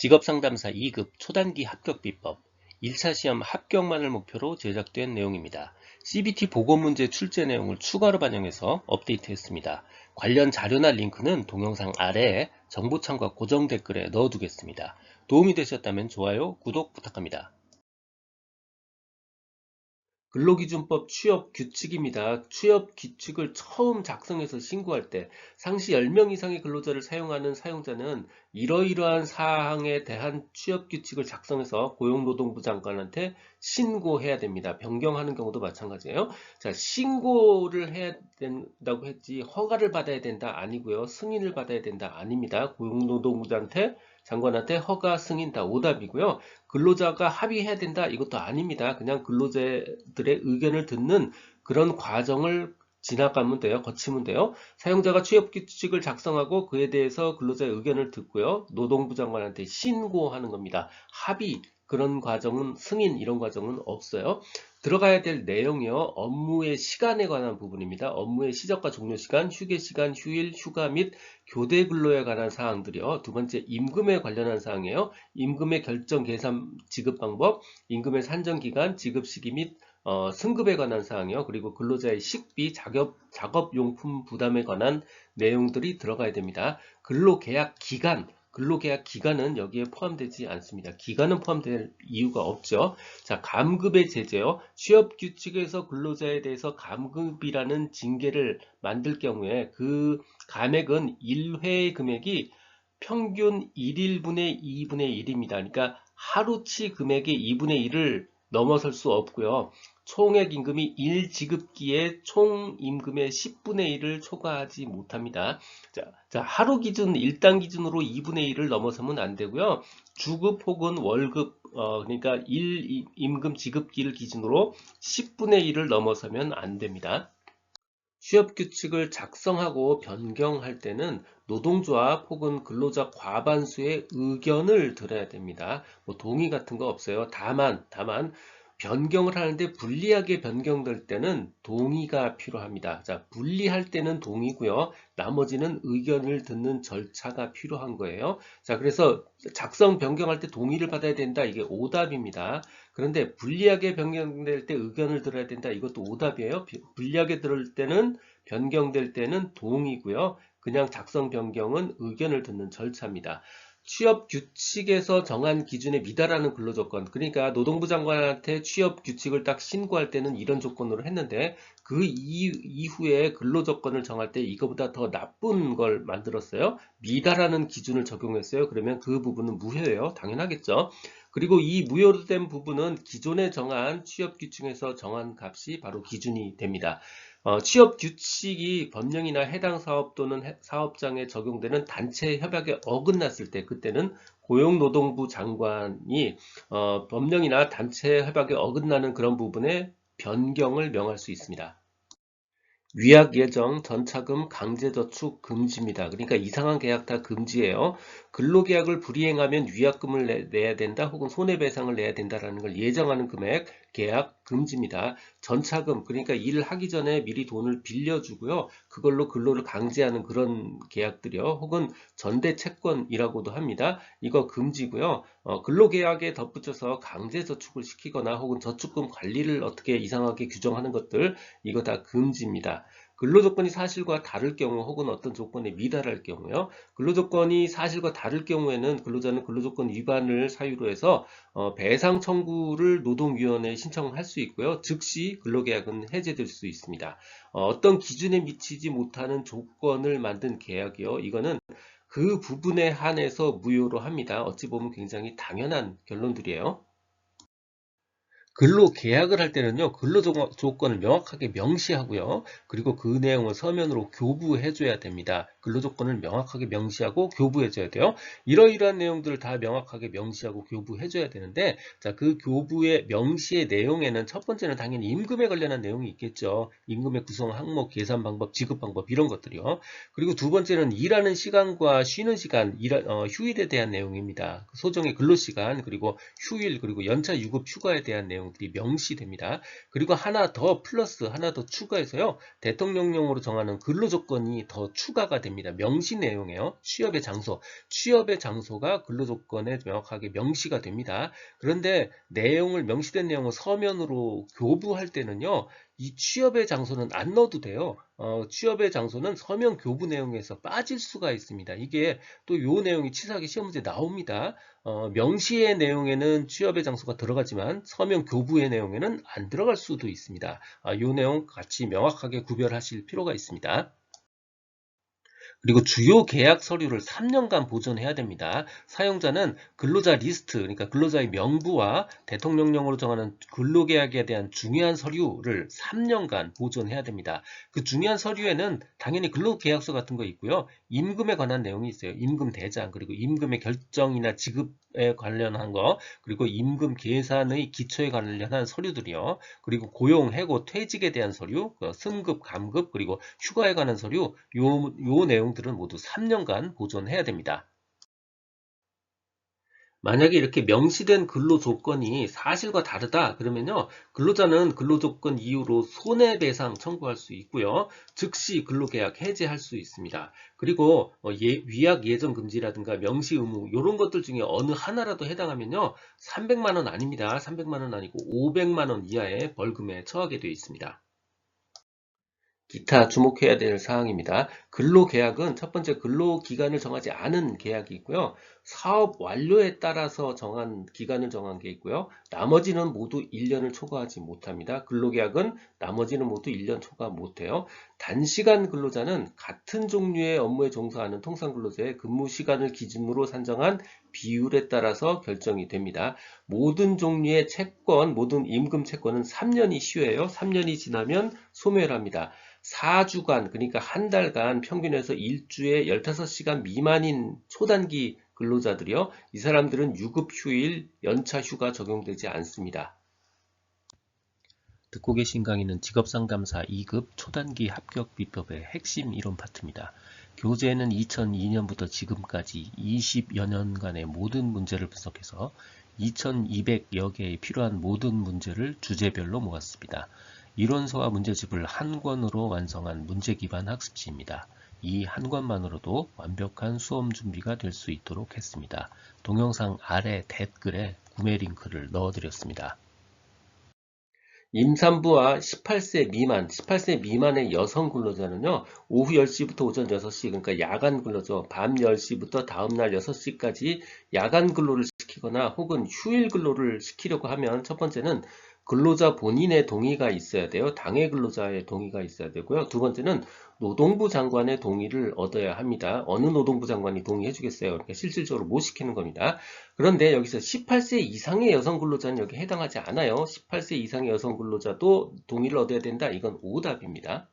직업상담사 2급 초단기 합격 비법 1차 시험 합격만을 목표로 제작된 내용입니다. CBT 보고문제 출제 내용을 추가로 반영해서 업데이트했습니다. 관련 자료나 링크는 동영상 아래에 정보창과 고정 댓글에 넣어두겠습니다. 도움이 되셨다면 좋아요, 구독 부탁합니다. 근로기준법 취업 규칙입니다. 취업 규칙을 처음 작성해서 신고할 때 상시 10명 이상의 근로자를 사용하는 사용자는 이러이러한 사항에 대한 취업 규칙을 작성해서 고용노동부 장관한테 신고해야 됩니다. 변경하는 경우도 마찬가지예요. 자, 신고를 해야 된다고 했지 허가를 받아야 된다 아니고요. 승인을 받아야 된다 아닙니다. 고용노동부한테 장 관한테 허가 승인 다 오답이고요. 근로자가 합의해야 된다 이것도 아닙니다. 그냥 근로자들의 의견을 듣는 그런 과정을 지나가면 돼요. 거치면 돼요. 사용자가 취업규칙을 작성하고 그에 대해서 근로자의 의견을 듣고요. 노동부 장관한테 신고하는 겁니다. 합의 그런 과정은 승인 이런 과정은 없어요. 들어가야 될 내용이요. 업무의 시간에 관한 부분입니다. 업무의 시작과 종료 시간, 휴게 시간, 휴일, 휴가 및 교대 근로에 관한 사항들이요. 두 번째 임금에 관련한 사항이에요. 임금의 결정 계산 지급 방법, 임금의 산정 기간, 지급 시기 및 어, 승급에 관한 사항이요. 그리고 근로자의 식비, 작업, 작업용품 부담에 관한 내용들이 들어가야 됩니다. 근로계약 기간, 근로계약 기간은 여기에 포함되지 않습니다. 기간은 포함될 이유가 없죠. 자, 감급의 제재요. 취업 규칙에서 근로자에 대해서 감급이라는 징계를 만들 경우에 그 감액은 1회 금액이 평균 1일분의 2분의 1입니다. 그러니까 하루치 금액의 2분의 1을 넘어설 수 없고요. 총액 임금이 1지급기에 총 임금의 10분의 1을 초과하지 못합니다. 자, 자, 하루 기준 1단 기준으로 2분의 1을 넘어서면 안 되고요. 주급 혹은 월급 어, 그러니까 1 임금 지급기를 기준으로 10분의 1을 넘어서면 안 됩니다. 취업 규칙을 작성하고 변경할 때는 노동조합 혹은 근로자 과반수의 의견을 들어야 됩니다. 뭐 동의 같은 거 없어요. 다만, 다만 변경을 하는데 불리하게 변경될 때는 동의가 필요합니다. 자, 불리할 때는 동의고요. 나머지는 의견을 듣는 절차가 필요한 거예요. 자, 그래서 작성 변경할 때 동의를 받아야 된다. 이게 오답입니다. 그런데 불리하게 변경될 때 의견을 들어야 된다. 이것도 오답이에요. 불리하게 들을 때는 변경될 때는 동의고요. 그냥 작성 변경은 의견을 듣는 절차입니다. 취업 규칙에서 정한 기준에 미달하는 근로 조건 그러니까 노동부 장관한테 취업 규칙을 딱 신고할 때는 이런 조건으로 했는데 그 이후에 근로 조건을 정할 때 이거보다 더 나쁜 걸 만들었어요. 미달하는 기준을 적용했어요. 그러면 그 부분은 무효예요. 당연하겠죠. 그리고 이 무효로 된 부분은 기존에 정한 취업 규칙에서 정한 값이 바로 기준이 됩니다 어, 취업 규칙이 법령이나 해당 사업 또는 사업장에 적용되는 단체 협약에 어긋났을 때 그때는 고용노동부 장관이 어, 법령이나 단체 협약에 어긋나는 그런 부분에 변경을 명할 수 있습니다. 위약 예정, 전차금, 강제 저축 금지입니다. 그러니까 이상한 계약 다 금지예요. 근로계약을 불이행하면 위약금을 내, 야 된다 혹은 손해배상을 내야 된다라는 걸 예정하는 금액, 계약 금지입니다. 전차금, 그러니까 일을 하기 전에 미리 돈을 빌려주고요. 그걸로 근로를 강제하는 그런 계약들이요. 혹은 전대 채권이라고도 합니다. 이거 금지고요. 어, 근로계약에 덧붙여서 강제 저축을 시키거나 혹은 저축금 관리를 어떻게 이상하게 규정하는 것들 이거 다 금지입니다. 근로조건이 사실과 다를 경우 혹은 어떤 조건에 미달할 경우요. 근로조건이 사실과 다를 경우에는 근로자는 근로조건 위반을 사유로 해서 어, 배상 청구를 노동위원회에 신청할 수 있고요. 즉시 근로계약은 해제될 수 있습니다. 어, 떤 기준에 미치지 못하는 조건을 만든 계약이요. 이거는 그 부분에 한해서 무효로 합니다. 어찌 보면 굉장히 당연한 결론들이에요. 근로 계약을 할 때는요 근로 조건을 명확하게 명시하고요. 그리고 그 내용을 서면으로 교부해 줘야 됩니다 근로 조건을 명확하게 명시하고 교부해 줘야 돼요 이러이러한 내용들을 다 명확하게 명시하고 교부해 줘야 되는데 자 그 교부의 명시의 내용에는 첫 번째는 당연히 임금에 관련한 내용이 있겠죠 임금의 구성 항목 계산 방법 지급 방법 이런 것들이요 그리고 두 번째는 일하는 시간과 쉬는 시간 일, 어, 휴일에 대한 내용입니다 소정의 근로시간 그리고 휴일 그리고 연차 유급 휴가에 대한 내용 내용들이 명시됩니다. 그리고 하나 더 플러스 하나 더 추가해서요. 대통령령으로 정하는 근로조건이 더 추가가 됩니다. 됩니다. 명시 내용이에요. 취업의 장소. 취업의 장소가 근로조건에 명확하게 명시가 됩니다. 그런데 내용을 명시된 내용을 서면으로 교부할 때는요. 이 취업의 장소는 안 넣어도 돼요. 어, 취업의 장소는 서면 교부 내용에서 빠질 수가 있습니다. 이게 또 요 내용이 치사하게 시험 문제 나옵니다. 어, 명시의 내용에는 취업의 장소가 들어가지만 서면 교부의 내용에는 안 들어갈 수도 있습니다. 아, 요 내용 같이 명확하게 구별하실 필요가 있습니다. 그리고 주요 계약 서류를 3년간 보존해야 됩니다. 사용자는 근로자 리스트, 그러니까 근로자의 명부와 대통령령으로 정하는 근로계약에 대한 중요한 서류를 3년간 보존해야 됩니다. 그 중요한 서류에는 당연히 근로계약서 같은 거 있고요. 임금에 관한 내용이 있어요. 임금 대장, 그리고 임금의 결정이나 지급에 관련한 거, 그리고 임금 계산의 기초에 관련한 서류들이요. 그리고 고용, 해고, 퇴직에 대한 서류, 그 승급, 감급, 그리고 휴가에 관한 서류, 요, 요 내용 들은 모두 3년간 보존해야 됩니다. 만약에 이렇게 명시된 근로 조건이 사실과 다르다 그러면요 근로자는 근로 조건 이유로 손해배상 청구할 수 있고요 즉시 근로계약 해지할 수 있습니다. 그리고 어, 예- 위약 예정 금지라든가 명시 의무 이런 것들 중에 어느 하나라도 해당하면요 300만 원 아닙니다. 300만 원 아니고 500만 원 이하의 벌금에 처하게 되어 있습니다 기타 주목해야 될 사항입니다. 근로계약은 첫 번째 근로기간을 정하지 않은 계약이 있고요. 사업 완료에 따라서 정한 기간을 정한 게 있고요. 나머지는 모두 1년을 초과하지 못합니다. 근로계약은 나머지는 모두 1년 초과 못해요. 단시간 근로자는 같은 종류의 업무에 종사하는 통상근로자의 근무 시간을 기준으로 산정한 비율에 따라서 결정이 됩니다. 모든 종류의 채권, 모든 임금 채권은 3년이 시효예요. 3년이 지나면 소멸합니다. 4주간, 그러니까 한 달간 평균에서 일주에 15시간 미만인 초단기 근로자들이요. 이 사람들은 유급 휴일, 연차 휴가 적용되지 않습니다. 듣고 계신 강의는 직업상담사 2급 초단기 합격 비법의 핵심 이론 파트입니다. 교재는 2002년부터 지금까지 20여 년간의 모든 문제를 분석해서 2200여 개의 필요한 모든 문제를 주제별로 모았습니다. 이론서와 문제집을 한 권으로 완성한 문제 기반 학습지입니다. 이 한 권만으로도 완벽한 수험 준비가 될 수 있도록 했습니다. 동영상 아래 댓글에 구매 링크를 넣어드렸습니다. 임산부와 18세 미만, 18세 미만의 여성 근로자는요, 오후 10시부터 오전 6시, 그러니까 야간 근로죠. 밤 10시부터 다음날 6시까지 야간 근로를 시키거나 혹은 휴일 근로를 시키려고 하면 첫 번째는 근로자 본인의 동의가 있어야 돼요. 당해 근로자의 동의가 있어야 되고요. 두 번째는 노동부 장관의 동의를 얻어야 합니다. 어느 노동부 장관이 동의해 주겠어요. 그러니까 실질적으로 못 시키는 겁니다. 그런데 여기서 18세 이상의 여성 근로자는 여기 해당하지 않아요. 18세 이상의 여성 근로자도 동의를 얻어야 된다. 이건 오답입니다.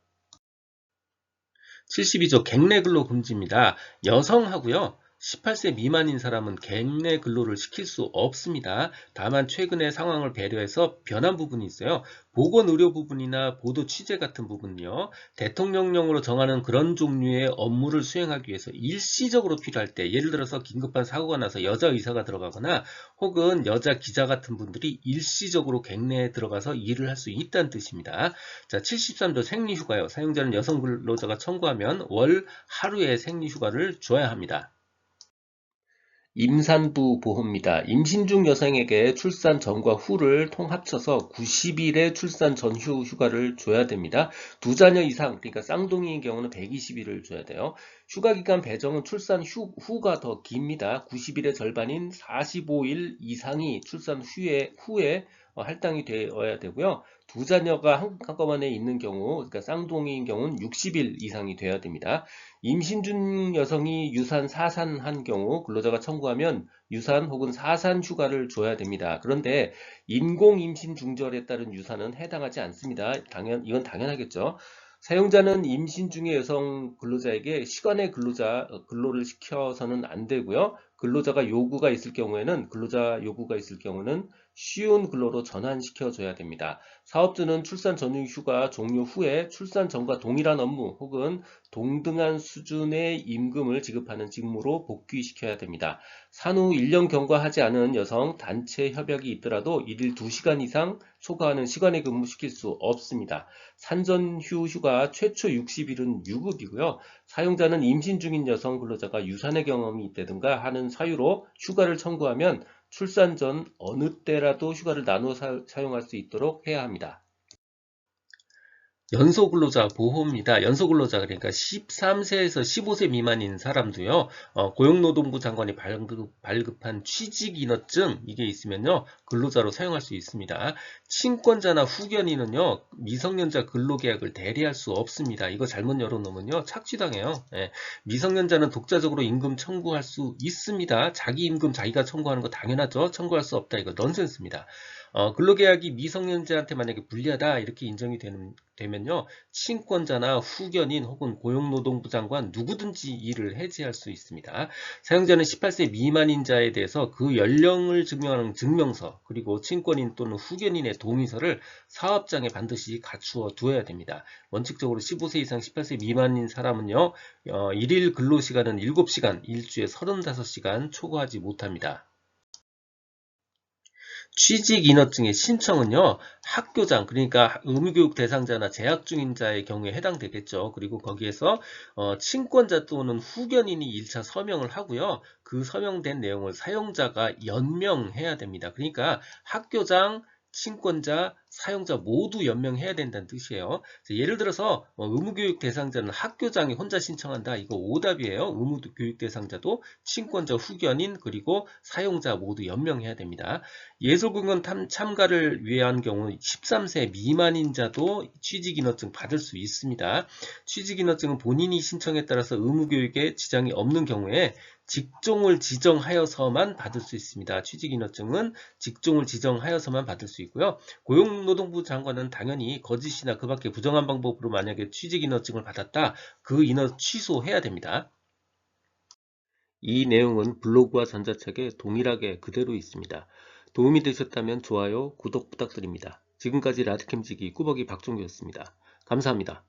72조 갱내 근로 금지입니다. 여성하고요. 18세 미만인 사람은 갱내 근로를 시킬 수 없습니다. 다만 최근의 상황을 배려해서 변한 부분이 있어요. 보건의료 부분이나 보도 취재 같은 부분요. 대통령령으로 정하는 그런 종류의 업무를 수행하기 위해서 일시적으로 필요할 때 예를 들어서 긴급한 사고가 나서 여자 의사가 들어가거나 혹은 여자 기자 같은 분들이 일시적으로 갱내에 들어가서 일을 할 수 있다는 뜻입니다. 자, 73조 생리휴가요. 사용자는 여성 근로자가 청구하면 월 하루의 생리휴가를 줘야 합니다. 임산부 보호입니다. 임신 중 여성에게 출산 전과 후를 통합쳐서 90일의 출산 전후 휴가를 줘야 됩니다. 두 자녀 이상, 그러니까 쌍둥이인 경우는 120일을 줘야 돼요. 휴가 기간 배정은 출산 후, 후가 더 깁니다. 90일의 절반인 45일 이상이 출산 후에, 후에 어, 할당이 되어야 되고요. 두 자녀가 한- 한꺼번에 있는 경우, 그러니까 쌍둥이인 경우는 60일 이상이 돼야 됩니다. 임신 중 여성이 유산 사산한 경우 근로자가 청구하면 유산 혹은 사산 휴가를 줘야 됩니다. 그런데 인공 임신 중절에 따른 유산은 해당하지 않습니다. 당연 이건 당연하겠죠. 사용자는 임신 중의 여성 근로자에게 시간의 근로자 어, 근로를 시켜서는 안 되고요. 근로자가 요구가 있을 경우에는 근로자 요구가 있을 경우는 쉬운 근로로 전환시켜 줘야 됩니다. 사업주는 출산 전후 휴가 종료 후에 출산 전과 동일한 업무 혹은 동등한 수준의 임금을 지급하는 직무로 복귀시켜야 됩니다. 산후 1년 경과하지 않은 여성 단체 협약이 있더라도 1일 2시간 이상 초과하는 시간에 근무시킬 수 없습니다. 산전휴 휴가 최초 60일은 유급이고요. 사용자는 임신 중인 여성 근로자가 유산의 경험이 있다든가 하는 사유로 휴가를 청구하면 출산 전 어느 때라도 휴가를 나누어 사, 용할 수 있도록 해야 합니다. 연소근로자 보호입니다. 연소근로자 그러니까 13세에서 15세 미만인 사람도요. 어, 고용노동부 장관이 발급, 발급 한 취직인허증 이게 있으면요. 근로자로 사용할 수 있습니다. 친권자나 후견인은요. 미성년자 근로계약을 대리할 수 없습니다. 이거 잘못 열어놓으면요. 착취당해요. 예, 미성년자는 독자적으로 임금 청구할 수 있습니다. 자기 임금 자기가 청구하는 거 당연하죠. 청구할 수 없다. 이거 넌센스입니다. 어, 근로계약이 미성년자한테 만약에 불리하다 이렇게 인정이 되는, 되면요 친권자나 후견인 혹은 고용노동부 장관 누구든지 이를 해지할 수 있습니다. 사용자는 18세 미만인 자에 대해서 그 연령을 증명하는 증명서 그리고 친권인 또는 후견인의 동의서를 사업장에 반드시 갖추어 두어야 됩니다. 원칙적으로 15세 이상 18세 미만인 사람은요 어, 1일 근로시간은 7시간 일주에 35시간 초과하지 못합니다. 취직인허 증의 신청은요 학교장 그러니까 의무교육 대상자나 재학 중인 자의 경우에 해당되겠죠. 그리고 거기에서 어, 친권자 또는 후견인이 1차 서명을 하고요. 그 서명된 내용을 사용자가 연명해야 됩니다. 그러니까 학교장 친권자, 사용자 모두 연명해야 된다는 뜻이에요. 예를 들어서 뭐 의무교육 대상자는 학교장이 혼자 신청한다. 이거 오답이에요. 의무교육 대상자도 친권자, 후견인 그리고 사용자 모두 연명해야 됩니다. 예술공연 참가를 위한 경우 13세 미만인 자도 취직인허증 받을 수 있습니다. 취직인허증은 본인이 신청에 따라서 의무교육에 지장이 없는 경우에 직종을 지정하여서만 받을 수 있습니다. 취직인허증은 직종을 지정하여서만 받을 수 있고요. 고용노동부 장관은 당연히 거짓이나 그 밖에 부정한 방법으로 만약에 취직인허증을 받았다. 그 인허 취소해야 됩니다. 이 내용은 블로그와 전자책에 동일하게 그대로 있습니다. 도움이 되셨다면 좋아요, 구독 부탁드립니다. 지금까지 라드캠지기 꾸벅이 박종규였습니다. 감사합니다.